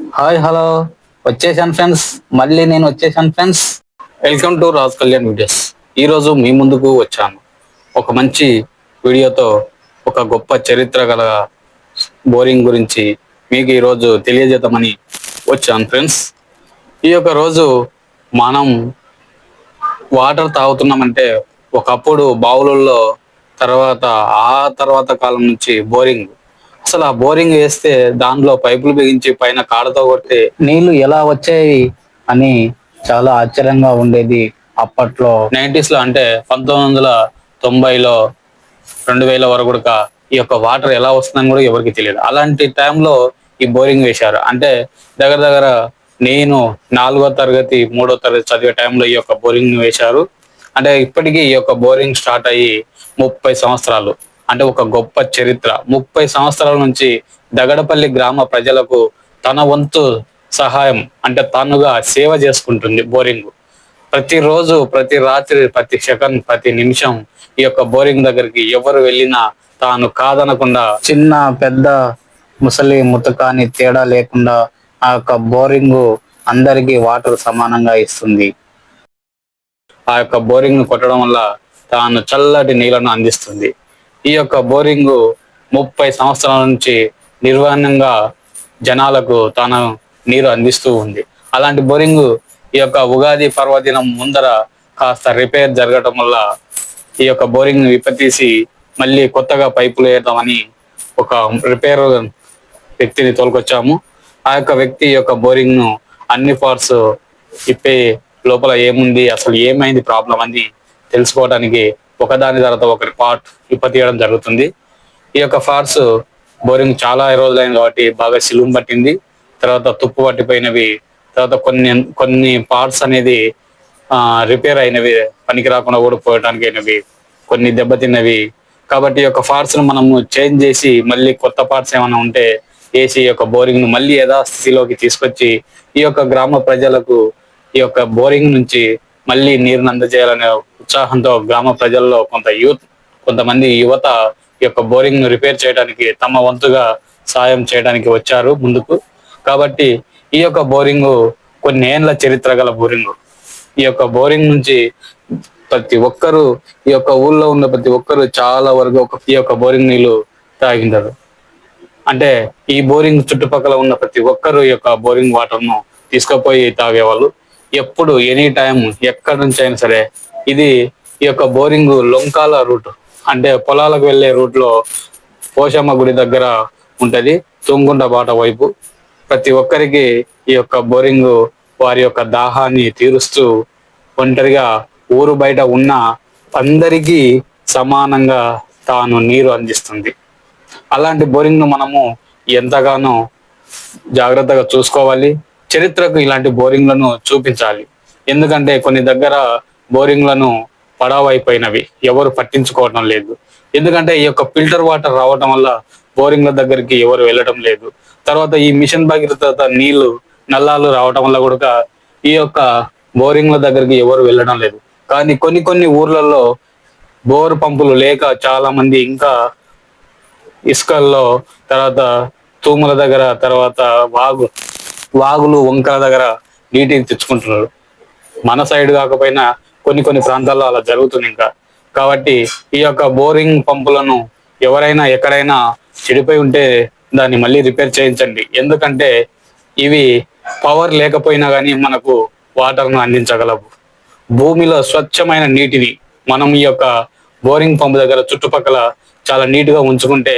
Hi hello. వచ్చేసాను friends. మళ్ళీ నేను వచ్చేసాను friends. Welcome to Raj Kalyan videos. ఈ రోజు మీ ముందుకు వచ్చాను. ఒక మంచి వీడియోతో ఒక గొప్ప చరిత్ర గల బోరింగ్ గురించి మీకు ఈరోజు తెలియజేద్దామని వచ్చాను ఫ్రెండ్స్. ఈ యొక్క రోజు మనం వాటర్ తాగుతున్నామంటే ఒకప్పుడు బావులలో తర్వాత ఆ తర్వాత కాలం నుంచి బోరింగ్ అసలు ఆ బోరింగ్ వేస్తే దాంట్లో పైపులు బిగించి పైన కాడతో కొడితే నీళ్ళు ఎలా వచ్చాయి అని చాలా ఆశ్చర్యంగా ఉండేది అప్పట్లో. నైంటీస్లో అంటే పంతొమ్మిది వందల తొంభైలో రెండు వేల వరకు కూడా ఈ యొక్క వాటర్ ఎలా వస్తుందని కూడా ఎవరికి తెలియదు. అలాంటి టైంలో ఈ బోరింగ్ వేశారు. అంటే దగ్గర దగ్గర నేను నాలుగో తరగతి మూడో తరగతి చదివే టైంలో ఈ యొక్క బోరింగ్ వేశారు. అంటే ఇప్పటికీ ఈ యొక్క బోరింగ్ స్టార్ట్ అయ్యి ముప్పై సంవత్సరాలు. అంటే ఒక గొప్ప చరిత్ర. ముప్పై సంవత్సరాల నుంచి దగడపల్లి గ్రామ ప్రజలకు తన వంతు సహాయం అంటే తానుగా సేవ చేసుకుంటుంది బోరింగ్. ప్రతిరోజు ప్రతి రాత్రి ప్రతి సెకండ్ ప్రతి నిమిషం ఈ యొక్క బోరింగ్ దగ్గరికి ఎవరు వెళ్ళినా తాను కాదనకుండా చిన్న పెద్ద ముసలి ముతకాని తేడా లేకుండా ఆ యొక్క బోరింగ్ అందరికీ వాటర్ సమానంగా ఇస్తుంది. ఆ యొక్క బోరింగ్ కొట్టడం వల్ల తాను చల్లటి నీళ్ళను అందిస్తుంది. ఈ యొక్క బోరింగ్ ముప్పై సంవత్సరాల నుంచి నిర్వహణంగా జనాలకు తాను నీరు అందిస్తూ ఉంది. అలాంటి బోరింగ్ ఈ యొక్క ఉగాది పర్వదినం ముందర కాస్త రిపేర్ జరగటం వల్ల ఈ యొక్క బోరింగ్ విప్పతీసి మళ్ళీ కొత్తగా పైపులు వేద్దామని ఒక రిపేర్ వ్యక్తిని తోలుకొచ్చాము. ఆ యొక్క వ్యక్తి ఈ యొక్క బోరింగ్ను అన్ని పార్ట్స్ ఇప్పే లోపల ఏముంది అసలు ఏమైంది ప్రాబ్లం అని తెలుసుకోవడానికి ఒకదాని తర్వాత ఒకరి పార్ట్ ఇప్ప తీయడం జరుగుతుంది. ఈ యొక్క ఫార్స్ బోరింగ్ చాలా రోజులైంది కాబట్టి బాగా సిలుం పట్టింది. తర్వాత తుప్పు పట్టిపోయినవి తర్వాత కొన్ని కొన్ని పార్ట్స్ అనేది రిపేర్ అయినవి పనికి రాకుండా కూడా పోయడానికి అయినవి కొన్ని దెబ్బతిన్నవి కాబట్టి ఈ యొక్క పార్ట్స్ను మనము చేంజ్ చేసి మళ్ళీ కొత్త పార్ట్స్ ఏమైనా ఉంటే వేసి ఈ యొక్క బోరింగ్ను మళ్ళీ యథాస్థితిలోకి తీసుకొచ్చి ఈ యొక్క గ్రామ ప్రజలకు ఈ యొక్క బోరింగ్ నుంచి మళ్ళీ నీరుని అందజేయాలనే ఉత్సాహంతో గ్రామ ప్రజల్లో కొంత యూత్ కొంతమంది యువత ఈ యొక్క బోరింగ్ రిపేర్ చేయడానికి తమ వంతుగా సాయం చేయడానికి వచ్చారు ముందుకు. కాబట్టి ఈ యొక్క బోరింగ్ కొన్ని ఏళ్ళ చరిత్ర గల బోరింగ్. ఈ యొక్క బోరింగ్ నుంచి ప్రతి ఒక్కరు ఈ యొక్క ఊళ్ళో ఉన్న ప్రతి ఒక్కరు చాలా వరకు ఒక ఈ యొక్క బోరింగ్ నీళ్ళు తాగింటారు అంటే ఈ బోరింగ్ చుట్టుపక్కల ఉన్న ప్రతి ఒక్కరు ఈ యొక్క బోరింగ్ వాటర్ను తీసుకుపోయి తాగేవాళ్ళు. ఎప్పుడు ఎనీ టైం ఎక్కడి నుంచి అయినా సరే ఇది ఈ యొక్క బోరింగ్ లొంకాల రూట్. అంటే పొలాలకు వెళ్ళే రూట్లో పోషమ్మ గుడి దగ్గర ఉంటది తుంగుండ బాట వైపు. ప్రతి ఒక్కరికి ఈ యొక్క బోరింగ్ వారి యొక్క దాహాన్ని తీరుస్తూ ఒంటరిగా ఊరు బయట ఉన్న అందరికీ సమానంగా తాను నీరు అందిస్తుంది. అలాంటి బోరింగ్ను మనము ఎంతగానో జాగ్రత్తగా చూసుకోవాలి. చరిత్రకు ఇలాంటి బోరింగ్లను చూపించాలి. ఎందుకంటే కొన్ని దగ్గర బోరింగ్లను పడావైపోయినవి. ఎవరు పట్టించుకోవడం లేదు. ఎందుకంటే ఈ యొక్క ఫిల్టర్ వాటర్ రావడం వల్ల బోరింగ్ల దగ్గరికి ఎవరు వెళ్ళడం లేదు. తర్వాత ఈ మిషన్ భగీరథ నీళ్ళు నల్లాలు రావడం వల్ల కూడా ఈ యొక్క బోరింగ్ల దగ్గరికి ఎవరు వెళ్ళడం లేదు. కానీ కొన్ని కొన్ని ఊర్లలో బోర్ పంపులు లేక చాలా మంది ఇంకా ఇసుకల్లో తర్వాత తూముల దగ్గర తర్వాత వాగు వాగులు వంకల దగ్గర నీటిని తెచ్చుకుంటున్నారు. మన సైడ్ కాకపోయినా కొన్ని కొన్ని ప్రాంతాల్లో అలా జరుగుతుంది ఇంకా. కాబట్టి ఈ యొక్క బోరింగ్ పంపులను ఎవరైనా ఎక్కడైనా చెడిపోయి ఉంటే దాన్ని మళ్ళీ రిపేర్ చేయించండి. ఎందుకంటే ఇవి పవర్ లేకపోయినా కానీ మనకు వాటర్ను అందించగలవు. భూమిలో స్వచ్ఛమైన నీటిని మనం ఈ యొక్క బోరింగ్ పంపు దగ్గర చుట్టుపక్కల చాలా నీట్గా ఉంచుకుంటే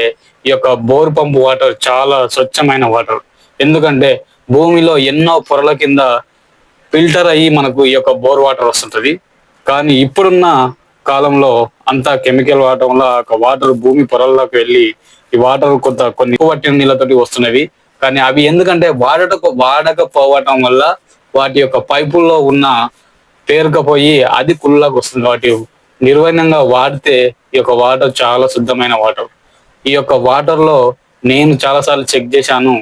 ఈ యొక్క బోర్ పంపు వాటర్ చాలా స్వచ్ఛమైన వాటర్. ఎందుకంటే భూమిలో ఎన్నో పొరల కింద ఫిల్టర్ అయ్యి మనకు ఈ యొక్క బోర్ వాటర్ వస్తుంటది. కానీ ఇప్పుడున్న కాలంలో అంతా కెమికల్ వాడటం వల్ల ఒక వాటర్ భూమి పొరల్లోకి వెళ్ళి ఈ వాటర్ కొంత కొన్ని పట్టిన నీళ్ళతోటి వస్తున్నవి. కానీ అవి ఎందుకంటే వాడటకు వాడకపోవటం వల్ల వాటి యొక్క పైపుల్లో ఉన్న పేరుకపోయి అది కుళ్ళకు వస్తుంది. వాటి నిర్వహణంగా వాడితే ఈ యొక్క వాటర్ చాలా శుద్ధమైన వాటర్. ఈ యొక్క వాటర్లో నేను చాలాసార్లు చెక్ చేశాను.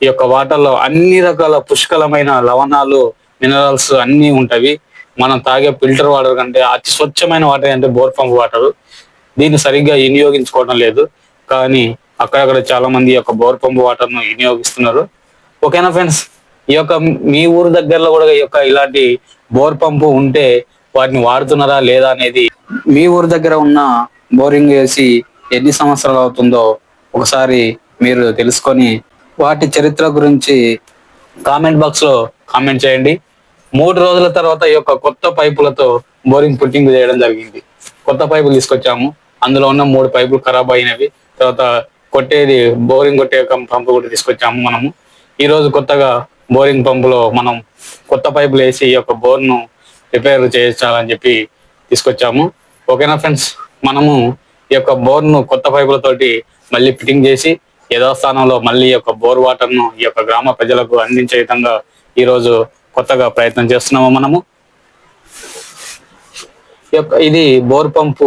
ఈ యొక్క వాటర్లో అన్ని రకాల పుష్కలమైన లవణాలు మినరల్స్ అన్నీ ఉంటవి మనం తాగే ఫిల్టర్ వాటర్ కంటే అతి స్వచ్ఛమైన వాటర్ అంటే బోర్ పంప్ వాటర్. దీన్ని సరిగ్గా వినియోగించుకోవడం లేదు. కానీ అక్కడక్కడ చాలా మంది యొక్క బోర్ పంప్ వాటర్ను వినియోగిస్తున్నారు. ఓకేనా ఫ్రెండ్స్? ఈ యొక్క మీ ఊరు దగ్గరలో కూడా ఈ యొక్క ఇలాంటి బోర్ పంపు ఉంటే వాటిని వాడుతున్నారా లేదా అనేది మీ ఊరు దగ్గర ఉన్న బోరింగ్ వేసి ఎన్ని సంవత్సరాలు అవుతుందో ఒకసారి మీరు తెలుసుకొని వాటి చరిత్ర గురించి కామెంట్ బాక్స్లో కామెంట్ చేయండి. మూడు రోజుల తర్వాత ఈ యొక్క కొత్త పైపులతో బోరింగ్ పుట్టింగ్ చేయడం జరిగింది. కొత్త పైపులు తీసుకొచ్చాము. అందులో ఉన్న మూడు పైపులు ఖరాబ్ అయినవి. తర్వాత కొట్టేది బోరింగ్ కొట్టే పంపు కూడా తీసుకొచ్చాము మనము. ఈ రోజు కొత్తగా బోరింగ్ పంపులో మనం కొత్త పైపులు వేసి ఈ యొక్క బోర్ను రిపేర్ చేయించాలని చెప్పి తీసుకొచ్చాము. ఓకేనా ఫ్రెండ్స్? మనము ఈ యొక్క బోర్ను కొత్త పైపులతోటి మళ్ళీ ఫిట్టింగ్ చేసి యథాస్థానంలో మళ్ళీ ఈ యొక్క బోర్ వాటర్ను ఈ యొక్క గ్రామ ప్రజలకు అందించే విధంగా ఈ రోజు కొత్తగా ప్రయత్నం చేస్తున్నాము మనము. ఇది బోర్ పంపు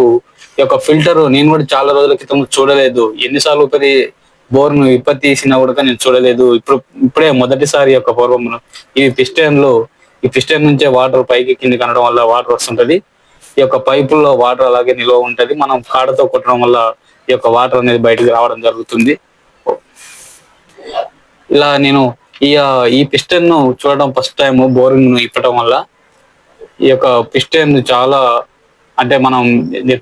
ఈ యొక్క ఫిల్టర్ నేను కూడా చాలా రోజుల క్రితం చూడలేదు. ఎన్నిసార్లు ఒకరి బోర్ను ఇప్ప తీసినా కూడా నేను చూడలేదు. ఇప్పుడు ఇప్పుడే మొదటిసారి యొక్క బోర్ పంపును. ఈ పిస్టన్లో ఈ పిస్టన్ నుంచే వాటర్ పైకి కిందికి అనడం వల్ల వాటర్ వస్తుంటది. ఈ యొక్క పైపుల్లో వాటర్ అలాగే నిల్వ ఉంటది. మనం కాడతో కొట్టడం వల్ల ఈ యొక్క వాటర్ అనేది బయటకు రావడం జరుగుతుంది. ఇలా నేను ఈ ఈ పిస్టన్ను చూడడం ఫస్ట్ టైం బోరింగ్ను ఇప్పటం వల్ల ఈ యొక్క పిస్టన్ చాలా అంటే మనం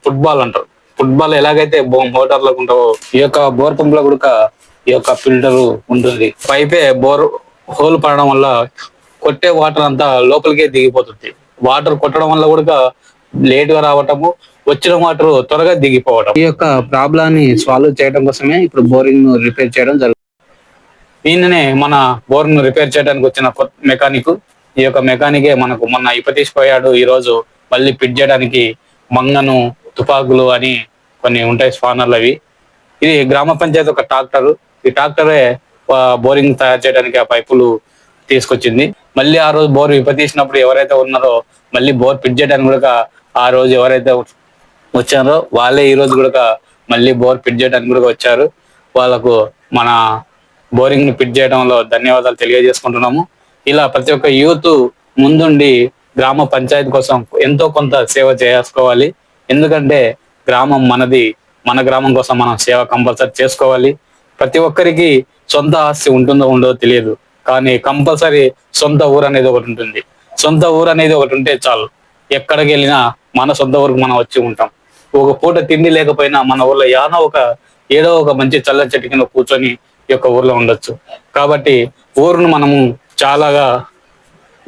ఫుట్బాల్ అంటారు. ఫుట్బాల్ ఎలాగైతే బో- మోటార్లకు ఉంటావో ఈ యొక్క బోర్ పంపులో కూడా ఈ యొక్క ఫిల్టర్ ఉంటుంది. పైపే బోర్ హోల్ పడడం వల్ల కొట్టే వాటర్ అంతా లోపలికే దిగిపోతుంది. వాటర్ కొట్టడం వల్ల కూడా లేట్గా రావటము వచ్చిన వాటర్ త్వరగా దిగిపోవటం. ఈ యొక్క ప్రాబ్లాన్ని సాల్వ్ చేయడం కోసమే ఇప్పుడు బోరింగ్ రిపేర్ చేయడం జరుగుతుంది ఈయననే మన బోర్ను రిపేర్ చేయడానికి వచ్చిన కొత్త మెకానిక్. ఈ యొక్క మెకానికే మనకు మొన్న ఇప్పతీసిపోయాడు. ఈ రోజు మళ్ళీ ఫిట్ చేయడానికి మంగను తుపాకులు అని కొన్ని ఉంటాయి స్పానర్లు అవి. ఇది గ్రామ పంచాయతీ ఒక ట్రాక్టర్. ఈ ట్రాక్టరే బోరింగ్ తయారు చేయడానికి ఆ పైపులు తీసుకొచ్చింది. మళ్ళీ ఆ రోజు బోర్ విపతీసినప్పుడు ఎవరైతే ఉన్నారో మళ్ళీ బోర్ ఫిట్ చేయడానికి కూడా ఆ రోజు ఎవరైతే వచ్చారో వాళ్ళే ఈ రోజు కూడా మళ్ళీ బోర్ ఫిట్ చేయడానికి కూడా వచ్చారు. వాళ్ళకు మన బోరింగ్ని ఫిట్ చేయడంలో ధన్యవాదాలు తెలియజేసుకుంటున్నాము. ఇలా ప్రతి ఒక్క యూత్ ముందుండి గ్రామ పంచాయతీ కోసం ఎంతో కొంత సేవ చేసుకోవాలి. ఎందుకంటే గ్రామం మనది మన గ్రామం కోసం మనం సేవ కంపల్సరీ చేసుకోవాలి. ప్రతి ఒక్కరికి సొంత ఆస్తి ఉంటుందో ఉండదో తెలియదు. కానీ కంపల్సరీ సొంత ఊరు అనేది ఒకటి ఉంటుంది. సొంత ఊరు అనేది ఒకటి ఉంటే చాలు. ఎక్కడికి వెళ్ళినా మన సొంత ఊరికి మనం వచ్చి ఉంటాం. ఒక పూట తిండి లేకపోయినా మన ఊర్లో యానో ఒక ఏదో ఒక మంచి చల్ల చెట్టు కింద కూర్చొని ఈ యొక్క ఊర్లో ఉండొచ్చు. కాబట్టి ఊరును మనము చాలాగా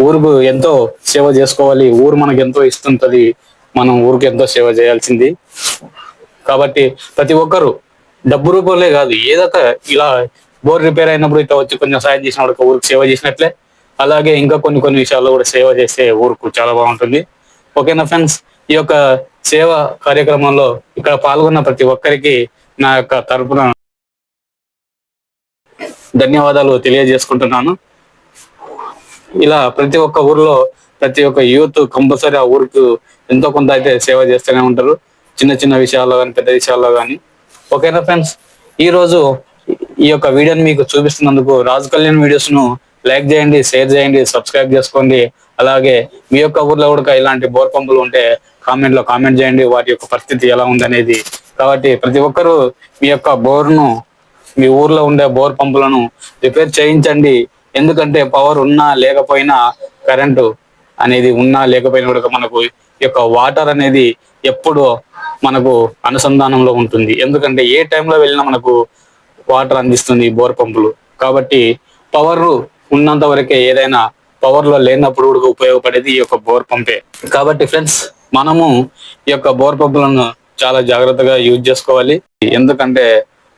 ఊరుకు ఎంతో సేవ చేసుకోవాలి. ఊరు మనకు ఎంతో ఇస్తుంటది. మనం ఊరికి ఎంతో సేవ చేయాల్సింది. కాబట్టి ప్రతి ఒక్కరు డబ్బు రూపంలో కాదు ఏదో ఒక ఇలా బోర్ రిపేర్ అయినప్పుడు ఇట్లా వచ్చి కొంచెం సాయం చేసినప్పుడు ఒక ఊరికి సేవ చేసినట్లే. అలాగే ఇంకా కొన్ని కొన్ని విషయాల్లో కూడా సేవ చేస్తే ఊరుకు చాలా బాగుంటుంది. ఓకేనా ఫ్రెండ్స్? ఈ యొక్క సేవ కార్యక్రమంలో ఇక్కడ పాల్గొన్న ప్రతి ఒక్కరికి నా యొక్క తరపున ధన్యవాదాలు తెలియజేసుకుంటున్నాను. ఇలా ప్రతి ఒక్క ఊర్లో ప్రతి ఒక్క యూత్ కంపల్సరీ ఆ ఊరికి ఎంతో కొంత అయితే సేవ చేస్తూనే ఉంటారు. చిన్న చిన్న విషయాల్లో కానీ పెద్ద విషయాల్లో కానీ ఓకేనా ఫ్రెండ్స్? ఈ రోజు ఈ యొక్క వీడియోని మీకు చూపిస్తున్నందుకు రాజు కళ్యాణ్ వీడియోస్ను లైక్ చేయండి షేర్ చేయండి సబ్స్క్రైబ్ చేసుకోండి. అలాగే మీ యొక్క ఊర్లో కూడా ఇలాంటి బోర్ పంపులు ఉంటే కామెంట్లో కామెంట్ చేయండి వాటి యొక్క పరిస్థితి ఎలా ఉందనేది. కాబట్టి ప్రతి ఒక్కరూ మీ యొక్క బోర్ను మీ ఊర్లో ఉండే బోర్ పంపులను రిపేర్ చేయించండి. ఎందుకంటే పవర్ ఉన్నా లేకపోయినా కరెంటు అనేది ఉన్నా లేకపోయినా కూడా మనకు ఈ యొక్క వాటర్ అనేది ఎప్పుడు మనకు అనుసంధానంలో ఉంటుంది. ఎందుకంటే ఏ టైంలో వెళ్ళినా మనకు వాటర్ అందిస్తుంది బోర్ పంపులు. కాబట్టి పవర్ ఉన్నంత వరకే ఏదైనా పవర్లో లేనప్పుడు కూడా ఉపయోగపడేది ఈ యొక్క బోర్ పంపే. కాబట్టి ఫ్రెండ్స్ మనము ఈ యొక్క బోర్ పంపులను చాలా జాగ్రత్తగా యూజ్ చేసుకోవాలి. ఎందుకంటే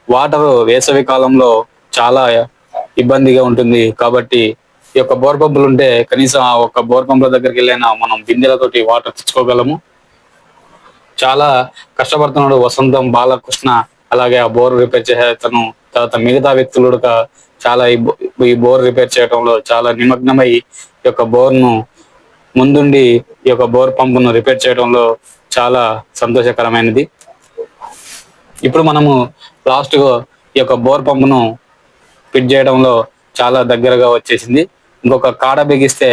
వాటర్ వేసవి కాలంలో చాలా ఇబ్బందిగా ఉంటుంది. కాబట్టి ఈ యొక్క బోర్ పంపులు ఉంటే కనీసం ఆ ఒక్క బోర్ పంపుల దగ్గరికి వెళ్ళైనా మనం బిందెలతోటి వాటర్ తెచ్చుకోగలము. చాలా కష్టపడుతున్నాడు వసంతం బాలకృష్ణ. అలాగే ఆ బోర్ రిపేర్ చేసే అతను తర్వాత మిగతా వ్యక్తులు కూడా చాలా ఈ బోర్ రిపేర్ చేయడంలో చాలా నిమగ్నమై ఈ యొక్క బోర్ను ముందుండి ఈ యొక్క బోర్ పంపును రిపేర్ చేయడంలో చాలా సంతోషకరమైనది. ఇప్పుడు మనము లాస్ట్ ఈ యొక్క బోర్ పంపును ఫిట్ చేయడంలో చాలా దగ్గరగా వచ్చేసింది. ఇంకొక కాడ బిగిస్తే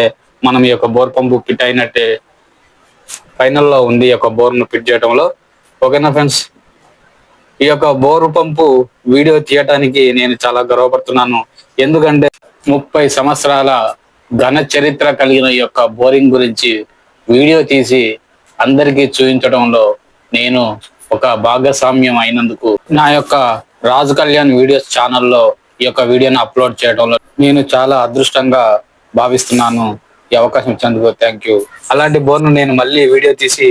మనం ఈ యొక్క బోర్ పంపు ఫిట్ అయినట్టే ఫైనల్లో ఉంది ఈ యొక్క బోర్ను ఫిట్ చేయడంలో. ఓకేనా ఫ్రెండ్స్ ఈ యొక్క బోరు పంపు వీడియో తీయటానికి నేను చాలా గర్వపడుతున్నాను. ఎందుకంటే ముప్పై సంవత్సరాల ఘన చరిత్ర కలిగిన ఈ యొక్క బోరింగ్ గురించి వీడియో తీసి అందరికీ చూపించడంలో నేను ఒక భాగస్వామ్యం అయినందుకు నా యొక్క రాజు కళ్యాణ్ వీడియోస్ ఛానల్లో ఈ యొక్క వీడియోని అప్లోడ్ చేయడంలో నేను చాలా అదృష్టంగా భావిస్తున్నాను. ఈ అవకాశం ఇచ్చేందుకు థ్యాంక్ యూ అలాంటి బోర్ను నేను మళ్ళీ వీడియో తీసి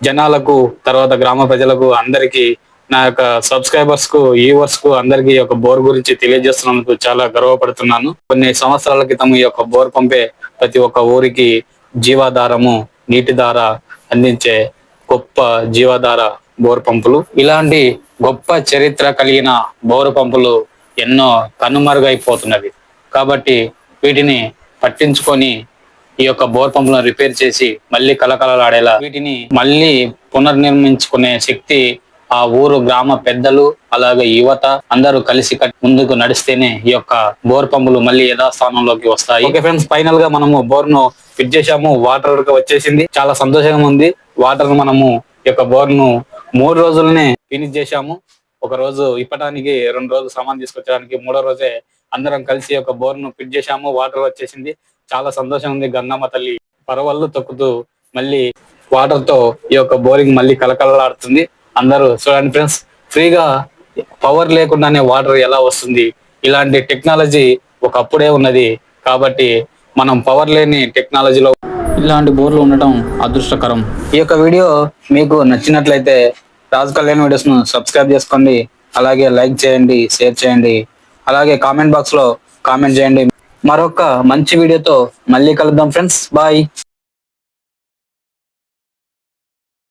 జనాలకు తర్వాత గ్రామ ప్రజలకు అందరికి నా యొక్క సబ్స్క్రైబర్స్కు వ్యూవర్స్కు అందరికి ఈ యొక్క బోర్ గురించి తెలియజేస్తున్నందుకు చాలా గర్వపడుతున్నాను. కొన్ని సంవత్సరాల క్రితం ఈ యొక్క బోర్ పంపే ప్రతి ఒక్క ఊరికి జీవాధారము నీటి ధార అందించే గొప్ప జీవాధార బోరు పంపులు. ఇలాంటి గొప్ప చరిత్ర కలిగిన బోరు పంపులు ఎన్నో కనుమరుగైపోతున్నవి. కాబట్టి వీటిని పట్టించుకొని ఈ యొక్క బోర్ పంపులను రిపేర్ చేసి మళ్ళీ కలకలలాడేలా వీటిని మళ్ళీ పునర్నిర్మించుకునే శక్తి ఆ ఊరు గ్రామ పెద్దలు అలాగే యువత అందరూ కలిసి ముందుకు నడిస్తేనే ఈ యొక్క బోర్ పంపులు మళ్ళీ యథాస్థానంలోకి వస్తాయి. ఓకే ఫ్రెండ్స్ ఫైనల్గా మనము బోర్ను ఫిట్ చేసాము వాటర్ వచ్చేసింది. చాలా సంతోషంగా ఉంది. వాటర్ మనము ఈ యొక్క బోర్ను మూడు రోజులనే ఫినిష్ చేశాము. ఒక రోజు ఇప్పటానికి రెండు రోజులు సామాన్ తీసుకొచ్చడానికి మూడో రోజే అందరం కలిసి ఒక బోర్ను ఫిట్ చేశాము. వాటర్ వచ్చేసింది. చాలా సంతోషం ఉంది. గంగమ్మ తల్లి పరవళ్ళు తొక్కుతూ మళ్ళీ వాటర్తో ఈ యొక్క బోరింగ్ మళ్ళీ కలకలలాడుతుంది అందరూ చూడండి ఫ్రెండ్స్ ఫ్రీగా పవర్ లేకుండానే వాటర్ ఎలా వస్తుంది? ఇలాంటి టెక్నాలజీ ఒకప్పుడే ఉన్నది. కాబట్టి మనం పవర్ లేని టెక్నాలజీలో ఇలాంటి బోర్లు ఉండటం అదృష్టకరం. ఈ యొక్క వీడియో మీకు నచ్చినట్లయితే రాజు కళ్యాణ్ వీడియోస్ను సబ్స్క్రైబ్ చేసుకోండి. అలాగే లైక్ చేయండి షేర్ చేయండి. అలాగే కామెంట్ బాక్స్లో కామెంట్ చేయండి. మరొక మంచి వీడియోతో మళ్ళీ కలుద్దాం ఫ్రెండ్స్. బాయ్.